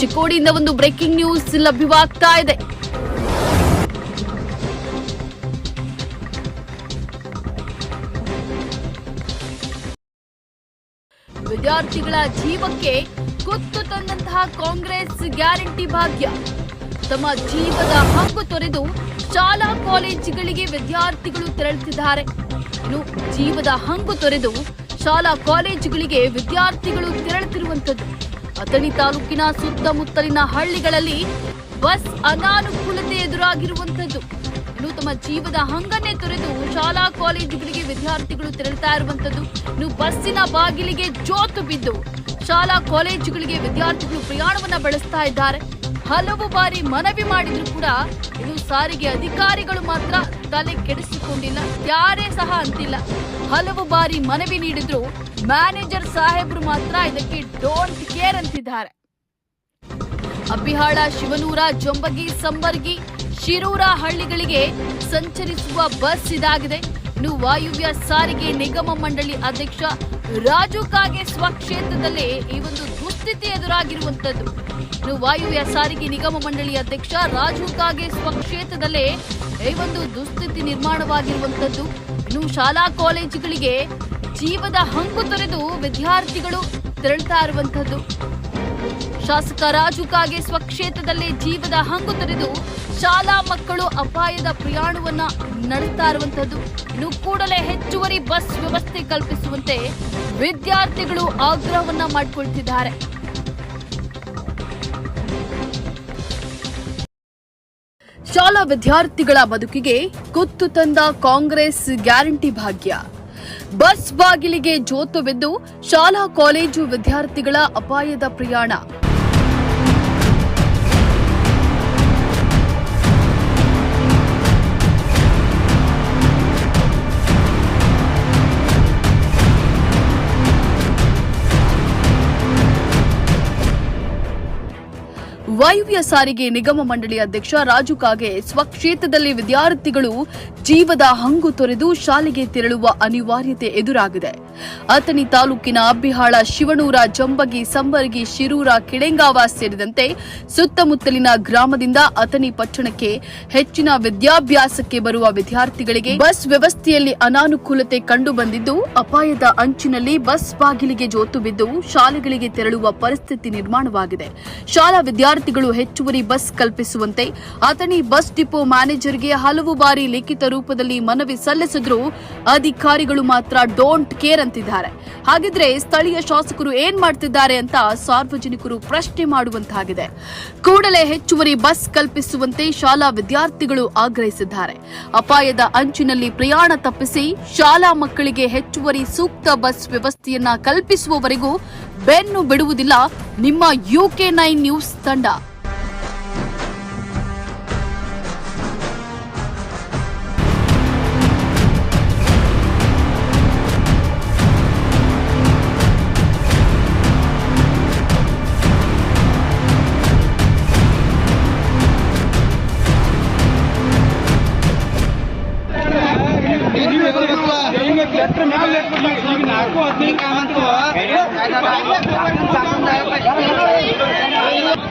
ಚಿಕ್ಕೋಡಿಯಿಂದ ಒಂದು breaking news ಲಭ್ಯವಾಗ್ತಾ ಇದೆ. ವಿದ್ಯಾರ್ಥಿಗಳ ಜೀವಕ್ಕೆ ಕುತ್ತು ತಂದಂತಹ ಕಾಂಗ್ರೆಸ್ ಗ್ಯಾರಂಟಿ ಭಾಗ್ಯ. ತಮ್ಮ ಜೀವದ ಹಂಗು ತೊರೆದು ಶಾಲಾ ಕಾಲೇಜುಗಳಿಗೆ ವಿದ್ಯಾರ್ಥಿಗಳು ತೆರಳುತ್ತಿದ್ದಾರೆ. ಜೀವದ ಹಂಗು ತೊರೆದು ಶಾಲಾ ಕಾಲೇಜುಗಳಿಗೆ ವಿದ್ಯಾರ್ಥಿಗಳು ತೆರಳುತ್ತಿರುವಂತದ್ದು ಅಥಣಿ ತಾಲೂಕಿನ ಸುತ್ತಮುತ್ತಲಿನ ಹಳ್ಳಿಗಳಲ್ಲಿ ಬಸ್ ಅನಾನುಕೂಲತೆ ಎದುರಾಗಿರುವಂತದ್ದು ಇನ್ನು ತಮ್ಮ ಜೀವದ ಹಂಗನ್ನೇ ತೊರೆದು ಶಾಲಾ ಕಾಲೇಜುಗಳಿಗೆ ವಿದ್ಯಾರ್ಥಿಗಳು ತೆರಳುತ್ತಾ ಇರುವಂತದ್ದು ಇನ್ನು ಬಸ್ಸಿನ ಬಾಗಿಲಿಗೆ ಜೋತು ಬಿದ್ದು ಶಾಲಾ ಕಾಲೇಜುಗಳಿಗೆ ವಿದ್ಯಾರ್ಥಿಗಳು ಪ್ರಯಾಣವನ್ನ ಬೆಳೆಸ್ತಾ ಇದ್ದಾರೆ. ಹಲವು ಬಾರಿ ಮನವಿ ಮಾಡಿದ್ರು ಕೂಡ ಇನ್ನು ಸಾರಿಗೆ ಅಧಿಕಾರಿಗಳು ಮಾತ್ರ ತಲೆ ಕೆಡಿಸಿಕೊಂಡಿಲ್ಲ. ಯಾರೇ ಸಹ ಅಂತಿಲ್ಲ. ಹಲವು ಬಾರಿ ಮನವಿ ನೀಡಿದ್ರು. ಮ್ಯಾನೇಜರ್ ಸಾಹೇಬ್ರು ಮಾತ್ರ ಇದಕ್ಕೆ ಡೋಂಟ್ ಕೇರ್ ಅಂತಿದ್ದಾರೆ. ಅಬ್ಬಿಹಾಳ ಶಿವನೂರ, ಜೊಂಬಗಿ, ಸಂಬರ್ಗಿ, ಶಿರೂರ ಹಳ್ಳಿಗಳಿಗೆ ಸಂಚರಿಸುವ ಬಸ್ ಇದಾಗಿದೆ. ಇನ್ನು ವಾಯುವ್ಯ ಸಾರಿಗೆ ನಿಗಮ ಮಂಡಳಿ ಅಧ್ಯಕ್ಷ ರಾಜು ಕಾಗೆ ಸ್ವಕ್ಷೇತ್ರದಲ್ಲೇ ಈ ಒಂದು ದುಸ್ಥಿತಿ ಎದುರಾಗಿರುವಂತದ್ದು. ಇನ್ನು ವಾಯುವ್ಯ ಸಾರಿಗೆ ನಿಗಮ ಮಂಡಳಿ ಅಧ್ಯಕ್ಷ ರಾಜು ಕಾಗೆ ಸ್ವಕ್ಷೇತ್ರದಲ್ಲೇ ಈ ಒಂದು ದುಸ್ಥಿತಿ ನಿರ್ಮಾಣವಾಗಿರುವಂತದ್ದು. ಇನ್ನು ಶಾಲಾ ಕಾಲೇಜುಗಳಿಗೆ ಜೀವದ ಹಂಗು ತೊರೆದು ವಿದ್ಯಾರ್ಥಿಗಳು ತೆರಳ್ತಾ ಇರುವಂತದ್ದು ಶಾಸಕ ರಾಜು ಕಾಗೆ ಸ್ವಕ್ಷೇತ್ರದಲ್ಲಿ ಜೀವದ ಹಂಗು ತೊರೆದು ಶಾಲಾ ಮಕ್ಕಳು ಅಪಾಯದ ಪ್ರಯಾಣವನ್ನ ನಡೆಸ್ತಾ ಇರುವಂತದ್ದು ಇನ್ನು ಕೂಡಲೇ ಹೆಚ್ಚುವರಿ ಬಸ್ ವ್ಯವಸ್ಥೆ ಕಲ್ಪಿಸುವಂತೆ ವಿದ್ಯಾರ್ಥಿಗಳು ಆಗ್ರಹವನ್ನ ಮಾಡಿಕೊಳ್ತಿದ್ದಾರೆ. ಶಾಲಾ ವಿದ್ಯಾರ್ಥಿಗಳ ಬದುಕಿಗೆ ಕುತ್ತು ತಂದ ಕಾಂಗ್ರೆಸ್ ಗ್ಯಾರಂಟಿ ಭಾಗ್ಯ. ಬಸ್ ಬಾಗಿಲಿಗೆ ಜೋತು ಬಿದ್ದು ಶಾಲಾ ಕಾಲೇಜು ವಿದ್ಯಾರ್ಥಿಗಳ ಅಪಾಯದ ಪ್ರಯಾಣ. ವಾಯುವ್ಯ ಸಾರಿಗೆ ನಿಗಮ ಮಂಡಳಿ ಅಧ್ಯಕ್ಷ ರಾಜು ಕಾಗೆ ಸ್ವಕ್ಷೇತ್ರದಲ್ಲಿ ವಿದ್ಯಾರ್ಥಿಗಳು ಜೀವದ ಹಂಗು ತೊರೆದು ಶಾಲೆಗೆ ತೆರಳುವ ಅನಿವಾರ್ಯತೆ ಎದುರಾಗಿದೆ. ಅಥಣಿ ತಾಲೂಕಿನ ಅಬ್ಬಿಹಾಳ ಶಿವನೂರ ಜಂಬಗಿ, ಸಂಬರಗಿ, ಶಿರೂರ, ಕಿಳೆಂಗಾವ ಸೇರಿದಂತೆ ಸುತ್ತಮುತ್ತಲಿನ ಗ್ರಾಮದಿಂದ ಅಥಣಿ ಪಟ್ಟಣಕ್ಕೆ ಹೆಚ್ಚಿನ ವಿದ್ಯಾಭ್ಯಾಸಕ್ಕೆ ಬರುವ ವಿದ್ಯಾರ್ಥಿಗಳಿಗೆ ಬಸ್ ವ್ಯವಸ್ಥೆಯಲ್ಲಿ ಅನಾನುಕೂಲತೆ ಕಂಡುಬಂದಿದ್ದು, ಅಪಾಯದ ಅಂಚಿನಲ್ಲಿ ಬಸ್ ಬಾಗಿಲಿಗೆ ಜೋತು ಬಿದ್ದು ಶಾಲೆಗಳಿಗೆ ತೆರಳುವ ಪರಿಸ್ಥಿತಿ ನಿರ್ಮಾಣವಾಗಿದೆ. ಶಾಲಾ ವಿದ್ಯಾರ್ಥಿಗಳು ಹೆಚ್ಚುವರಿ ಬಸ್ ಕಲ್ಪಿಸುವಂತೆ ಅಥಣಿ ಬಸ್ ಡಿಪೋ ಮ್ಯಾನೇಜರ್ಗೆ ಹಲವು ಬಾರಿ ಲಿಖಿತ ರೂಪದಲ್ಲಿ ಮನವಿ ಸಲ್ಲಿಸಿದ್ರು ಅಧಿಕಾರಿಗಳು ಮಾತ್ರ ಡೋಂಟ್ ಕೇರ್ ಅಂತಿದ್ದಾರೆ. ಹಾಗಿದ್ರೆ ಸ್ಥಳೀಯ ಶಾಸಕರು ಏನ್ ಮಾಡ್ತಿದ್ದಾರೆ ಅಂತ ಸಾರ್ವಜನಿಕರು ಪ್ರಶ್ನೆ ಮಾಡುವಂತಾಗಿದೆ. ಕೂಡಲೇ ಹೆಚ್ಚುವರಿ ಬಸ್ ಕಲ್ಪಿಸುವಂತೆ ಶಾಲಾ ವಿದ್ಯಾರ್ಥಿಗಳು ಆಗ್ರಹಿಸಿದ್ದಾರೆ. ಅಪಾಯದ ಅಂಚಿನಲ್ಲಿ ಪ್ರಯಾಣ ತಪ್ಪಿಸಿ ಶಾಲಾ ಮಕ್ಕಳಿಗೆ ಹೆಚ್ಚುವರಿ ಸೂಕ್ತ ಬಸ್ ವ್ಯವಸ್ಥೆಯನ್ನ ಕಲ್ಪಿಸುವವರೆಗೂ ಬೆನ್ನು ಬಿಡುವುದಿಲ್ಲ. ನಿಮ್ಮ ಯುಕೆ ನೈನ್ ನ್ಯೂಸ್ ತಂಡ.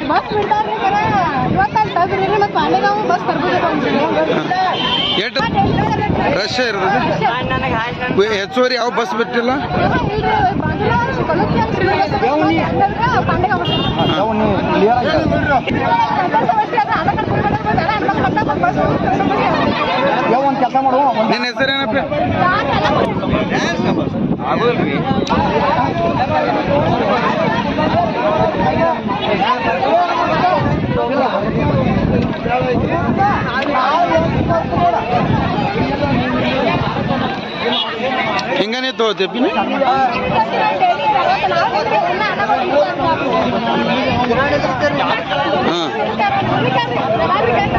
ಬಸ್ ಬಿಡ್ತಾರ್ರಿ ಕರ ಇವತ್ತಲ್ಲಿ ತಗ್ರಿ ಮತ್ತೆ ಬಸ್ ಎಷ್ಟು ರಶ್ ಇರ್ತದೆ ಹೆಚ್ಚುವರಿ ಯಾವ ಬಸ್ ಬಿಟ್ಟಿಲ್ಲ? ಕೆಲಸ ಮಾಡು ನಿನ್ನ ಹೆಸರೇನಪ್ಪ? ಹಿಂಗನೇ ತಗೋತೀವಿ ಅಲ್ಲ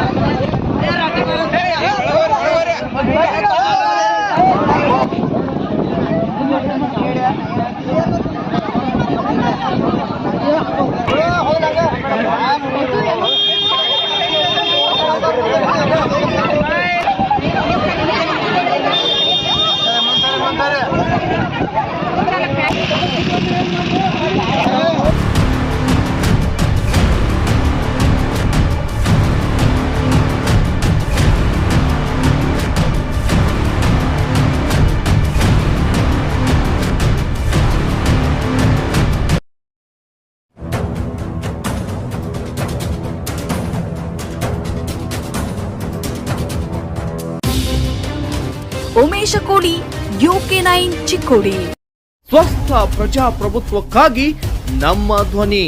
ಉಮೇಶ ಕೊಡಿ ಯುಕೆ ನೈನ್ ಚಿಕ್ಕೋಡಿ. ಸ್ವಸ್ಥ ಪ್ರಜಾಪ್ರಭುತ್ವಕ್ಕಾಗಿ ನಮ್ಮ ಧ್ವನಿ.